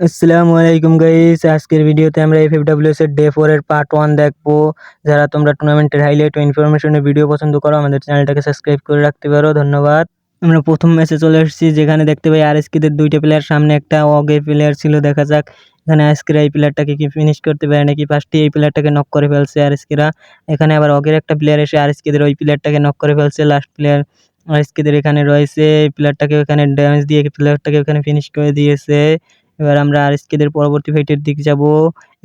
আসসালামু আলাইকুম গাইস আজকের ভিডিওতে আমরা এফএফডব্লিউএস এর ডে ফোর এর পার্ট ওয়ান দেখব। যারা তোমরা টুর্নামেন্টের হাইলাইট ও ইনফরমেশনের ভিডিও পছন্দ করো, আমাদের চ্যানেলটাকে সাবস্ক্রাইব করে রাখতে পারো। ধন্যবাদ। আমরা প্রথম ম্যাচে চলে এসেছি যেখানে দেখতে পাই আরএসকেদের দুইটা প্লেয়ার সামনে একটা অগে প্লেয়ার ছিল, দেখা যাক। এখানে আজকের এই প্লেয়ারটাকে কি ফিনিশ করতে পারে নাকি ফার্স্টে এই প্লেয়ারটাকে নক করে ফেলছে আরএসকেরা এখানে আবার অগের একটা প্লেয়ার এসে আরএসকেদের ওই প্লেয়ারটাকে নক করে ফেলছে। লাস্ট প্লেয়ার আরএসকেদের এখানে রয়েছে। এই প্লেয়ারটাকে এখানে ড্যামেজ দিয়ে প্লেয়ারটাকে এখানে ফিনিশ করে দিয়েছে। এবার আমরা আরএসকেদের পরবর্তী ফাইটের দিক যাব।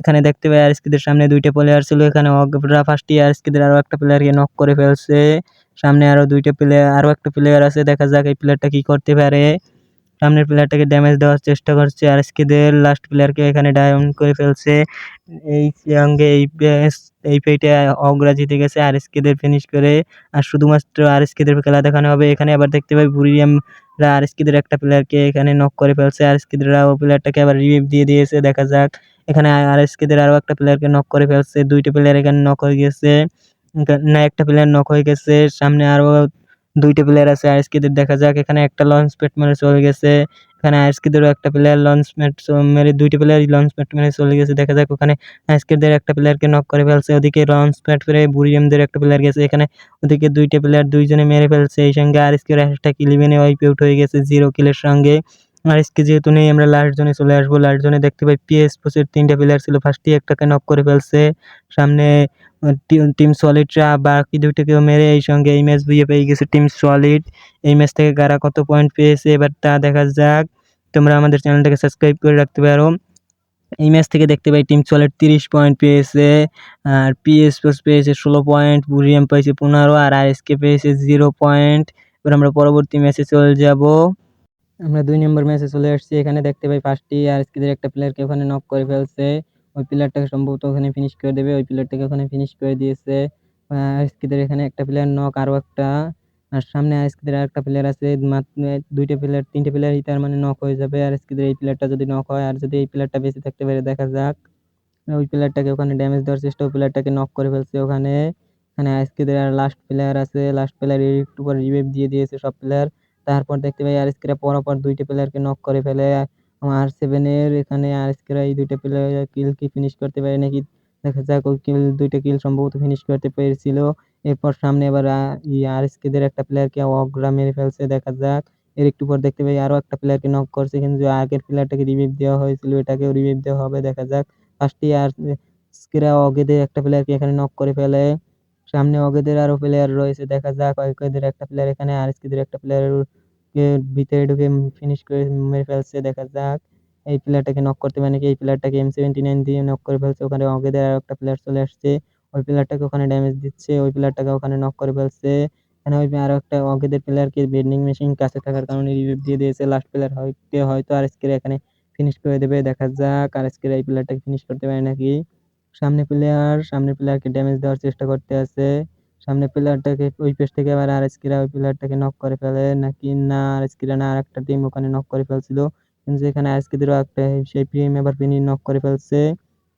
এখানে দেখতে পাই আরএসকেদের সামনে দুইটা প্লেয়ার ছিল। এখানে অগ্রা ফার্স্টই আরএসকেদের আরও একটা প্লেয়ারকে নক করে ফেলছে। সামনে আরও দুইটা প্লেয়ার আরও একটা প্লেয়ার আছে। দেখা যাক এই প্লেয়ারটা কী করতে পারে। সামনের প্লেয়ারটাকে ড্যামেজ দেওয়ার চেষ্টা করছে। আর আরএসকেদের লাস্ট প্লেয়ারকে এখানে ডাউন করে ফেলছে। এই সঙ্গে এই এই ফাইটে অগরা জিতে গেছে আর আরএসকেদের ফিনিশ করে। আর শুধুমাত্র আর আরএসকেদের খেলা দেখানো হবে। এখানে আবার দেখতে পাই বুরিয়াম রা আরএসকেদের একটা প্লেয়ারকে এখানে নক করে ফেলছে। আরএসকেদেররা ও প্লেয়ারটাকে আবার রিভিভ দিয়ে দিয়েছে। দেখা যাক। এখানে আর আরএসকেদের আরও একটা প্লেয়ারকে নক করে ফেলছে। দুইটা প্লেয়ার এখানে নক হয়ে গেছে। না, একটা প্লেয়ার নক হয়ে গেছে। সামনে আরও দুইটা প্লেয়ার আছে আরএসকেদের দেখা যাক, এখানে একটা লঞ্চ প্যাট মেরে চলে গেছে, এখানে আইস কেদেরও একটা প্লেয়ার লঞ্চ প্যাট মেরে, দুইটা প্লেয়ার লঞ্চ প্যাট মেরে চলে গেছে, দেখা যাক ওখানে আইস আজকেদের একটা প্লেয়ারকে নক করে ফেলছে, ওদিকে লঞ্চ প্যাড ফেরে বুড়িয়ামদের একটা প্লেয়ার গেছে, এখানে ওদিকে দুইটা প্লেয়ার দুইজনে মেরে ফেলছে, এই সঙ্গে আইস আরএসকের হ্যাশট্যাগ কিলিভেনে ওয়াইপ আউট হয়ে গেছে জিরো কিলের সঙ্গে। আরএসকে যেহেতু নেই, আমরা লাস্ট জোনে চলে আসব। লাস্ট জোনে দেখতে পাই পিএস পোসের তিনটা প্লেয়ার ছিল। ফার্স্টই একটাকে নক করে ফেলছে। সামনে টিম সলিডরা বাকি দুইটাকেও মেরে এই সঙ্গে এই ম্যাচ বুঝে পেয়ে গেছে টিম সলিড এই ম্যাচ থেকে কারা কত পয়েন্ট পেয়েছে, এবার তা দেখা যাক। তোমরা আমাদের চ্যানেলটাকে সাবস্ক্রাইব করে রাখতে পারো। এই ম্যাচ থেকে দেখতে পাই টিম সলিড তিরিশ পয়েন্ট পেয়েছে, আর পিএস পোস পেয়েছে ষোলো পয়েন্ট বুরিয়াম পেয়েছে পনেরো, আর আরএসকে পেয়েছে জিরো পয়েন্ট এবার আমরা পরবর্তী ম্যাচে চলে যাব। আমরা দুই নম্বর ম্যাচে চলে আসছি। এখানে দেখতে পাই পাঁচটি আর আরএসকেদের একটা প্লেয়ারকে ওখানে নক করে ফেলছে। ওই প্লেয়ারটাকে সম্ভবত ওখানে ফিনিশ করে দেবে। ওই প্লেয়ারটাকে ওখানে ফিনিশ করে দিয়েছে। আরএসকেদের এখানে একটা প্লেয়ার নক আরও একটা। আর সামনে আরএসকেদের আরেকটা প্লেয়ার আছে দুইটা প্লেয়ার তিনটে প্লেয়ারই তার মানে নক হয়ে যাবে। আরএসকেদের এই প্লেয়ারটা যদি নক হয়, আর যদি এই প্লেয়ারটা বেঁচে থাকতে পারে, দেখা যাক। ওই প্লেয়ারটাকে ওখানে ড্যামেজ দেওয়ার চেষ্টা, ওই প্লেয়ারটাকে নক করে ফেলছে ওখানে। এখানে আজকেদের আর লাস্ট প্লেয়ার আছে। লাস্ট প্লেয়ার একটু পর রিভাইভ দিয়ে দিয়েছে সব প্লেয়ার তারপর দেখতে পাই আরএসকেরা পরপর দুইটা প্লেয়ারকে নক করে ফেলে। আর সেভেনের এখানে আর আরএসকেরা এই দুইটা প্লেয়ার কিল কি ফিনিশ করতে পারে নাকি? দেখা যাক ওই কিল দুইটা কিল সম্ভবত ফিনিশ করতে পেরেছিল। এরপর সামনে আবার আর এবার আরএসকেদের একটা প্লেয়ারকে অগ্রা মেরে ফেলছে, দেখা যাক। এর একটু পর দেখতে পাই আরও একটা প্লেয়ারকে নক করছে, কিন্তু আগের প্লেয়ারটাকে রিভিভ দেওয়া হয়েছিল, এটাকেও রিভিভ দেওয়া হবে, দেখা যাক। ফার্স্টে আরএসকেরা অগেদের একটা প্লেয়ারকে এখানে নক করে ফেলে। সামনে অগেদের আরও প্লেয়ার রয়েছে, দেখা যাক অগেদের একটা প্লেয়ার এখানে, আরএসকেদের একটা প্লেয়ারকে ভিতরে ঢুকে ফিনিশ করে মেরে ফেলছে, দেখা যাক। এই প্লেয়ারটাকে নক করতে পারে নাকি? এই প্লেয়ারটাকে এম সেভেন্টি নাইন দিয়ে নক করে ফেলছে, ওখানে অগেদের আরও একটা প্লেয়ার চলে আসছে। ওই প্লেয়ারটাকে ওখানে ড্যামেজ দিচ্ছে, ওই প্লেয়ারটাকে ওখানে নক করে ফেলছে। এখানে ওই আরও একটা অগেদের প্লেয়ারকে বেন্ডিং মেশিন কাছে থাকার কারণে রিভিভ দিয়ে দিয়েছে লাস্ট প্লেয়ার হয় হয়তো হয়তো আরএসকেরা এখানে ফিনিশ করে দেবে, দেখা যাক আর আরএসকেরা এই প্লেয়ারটাকে ফিনিশ করতে পারে নাকি। সামনে প্লেয়ার সামনের প্লেয়ারকে ড্যামেজ দেওয়ার চেষ্টা করতে আছে। সামনে প্লেয়ারটাকে ওই পেস থেকে আবার আরএসকেরা ওই প্লেয়ারটাকে নক করে ফেলে। নাকি না আর আরএসকেরা না আরেকটা টিম ওখানে নক করে ফেলছিল। কিন্তু এখানে আরএসকেদেরও একটা, সেই টিম এবার ফিনি নক করে ফেলছে।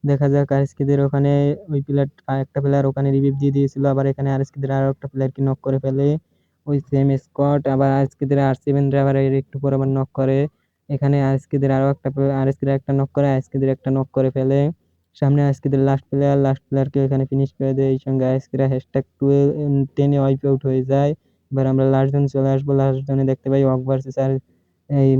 দেখা যাক আরএসকেদের ওখানে, ওই প্লেয়ার একটা প্লেয়ার ওখানে রিভিভ দিয়ে দিয়েছিল। আবার এখানে আরএসকেদের আরও একটা প্লেয়ারকে নক করে ফেলে। ওই সেম স্কট আবার আরএসকেদের আর আবার এর একটু পর আবার নক করে। এখানে আরএসকেদের আরও একটা আরএসকেদের একটা নক করে আরএসকেদের একটা নক করে ফেলে। সামনে আজকেদের লাস্ট প্লেয়ার লাস্ট প্লেয়ারকে এখানে ফিনিশ করে দেয়। এই সঙ্গে আজকেরা হ্যাশট্যাগ টুয়েলভ টেনে ওয়াইপ আউট হয়ে যায়। এবার আমরা লাস্ট জোনে চলে আসব। লাস্ট জোনে দেখতে পাই ওয়াক ভার্সেস আর, এই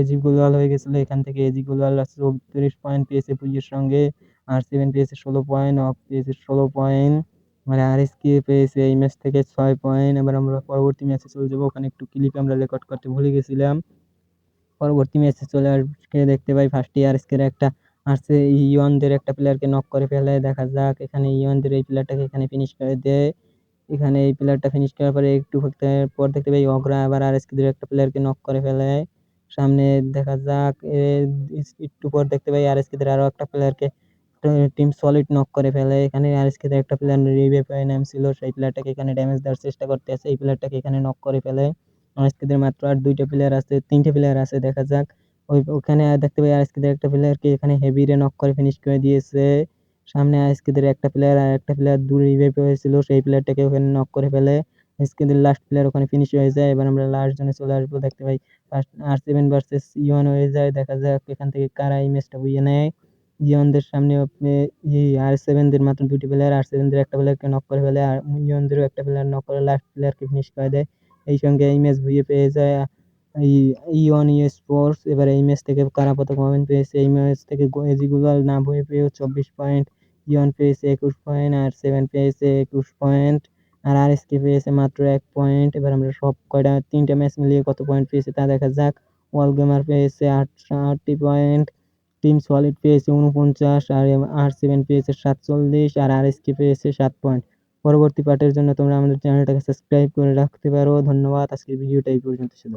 এজি গুলওয়াল হয়ে গেছিল। এখান থেকে এজি গুলওয়াল চৌত্রিশ পয়েন্ট পেয়েছে পুজোর সঙ্গে। আর সেভেন পেয়েছে ষোলো পয়েন্ট অফ পেয়েছে ষোলো পয়েন্ট মানে আর এস কে পেয়েছে এই ম্যাচ থেকে ছয় পয়েন্ট এবার আমরা পরবর্তী ম্যাচে চলে যাব। ওখানে একটু ক্লিপ আমরা রেকর্ড করতে ভুলে গেছিলাম। পরবর্তী ম্যাচে চলে আসবে। দেখতে পাই ফার্স্ট ইয়ার এসকের একটা আসছে ইয়নদের একটা প্লেয়ারকে নক করে ফেলে, দেখা যাক, এখানে ইয়নদের এই প্লেয়ারটাকে এখানে ফিনিশ করে দেয়। এখানে এই প্লেয়ারটা ফিনিশ করার পরে একটু পর দেখতে পাই অগ্রা আবার আর এসকেদের একটা প্লেয়ারকে নক করে ফেলে। সামনে দেখা যাক একটু পর দেখতে পাই আর এসকেদের আরও একটা প্লেয়ারকে টিম সলিড নক করে ফেলে। এখানে আর এসকেদের একটা প্লেয়ার রিভেভ হয়ে নামছিল, সেই প্লেয়ারটাকে এখানে ড্যামেজ দেওয়ার চেষ্টা করতে আছে এই প্লেয়ারটাকে এখানে নক করে ফেলে। আর এসকেদের মাত্র আর দুইটা প্লেয়ার আছে, তিনটে প্লেয়ার আছে, দেখা যাক। ওখানে দেখতে পাই আজকেদের একটা প্লেয়ারকে এখানে হেভি রে নক করে ফিনিশ করে দিয়েছে। সামনে আজকেদের একটা প্লেয়ার আর একটা প্লেয়ার দূরে রিভাইভ হয়েছিল, সেই প্লেয়ারটাকে ওখানে নক করে ফেলে। আজকেদের লাস্ট প্লেয়ার ওখানে ফিনিশ হয়ে যায়। এবার আমরা লাস্ট জনে চলে আসব, দেখতে পাই আর সেভেন ভার্সেস ইওয়ান হয়ে যায়। দেখা যাক এখান থেকে কারা এই ম্যাচটা বুঝে নেয়। ইয়নদের সামনে আর সেভেনদের মাত্র দুটি প্লেয়ার আর সেভেনদের একটা প্লেয়ারকে নক করে ফেলে আর ইয়নদেরও একটা প্লেয়ার নক করে লাস্ট প্লেয়ারকে ফিনিশ করে দেয়। এই সঙ্গে এই ম্যাচ বুঝে পেয়ে যায়। ইওয়ান ইয়ে স্পোর্টস এবার এই ম্যাচ থেকে কারা প্রথম পয়েন্ট পেয়েছে। এই ম্যাচ থেকে এজি গুগল না বয়ে পেয়েও চব্বিশ পয়েন্ট ইয়ন পেয়েছে একুশ পয়েন্ট আর সেভেন পেয়েছে একুশ পয়েন্ট আর আর এস কে পেয়েছে মাত্র এক পয়েন্ট এবার আমরা সব কয়টা, তিনটা ম্যাচ মিলিয়ে কত পয়েন্ট পেয়েছে তা দেখা যাক। ওয়াল গেমার পেয়েছে আটটি পয়েন্ট টিম সলিড পেয়েছে উনপঞ্চাশ আর আর সেভেন পেয়েছে সাতচল্লিশ আর আর এস কে পেয়েছে সাত পয়েন্ট পরবর্তী পার্টের জন্য তোমরা আমাদের চ্যানেলটাকে সাবস্ক্রাইব করে রাখতে পারো। ধন্যবাদ। আজকের ভিডিওটা এই পর্যন্ত ছিল।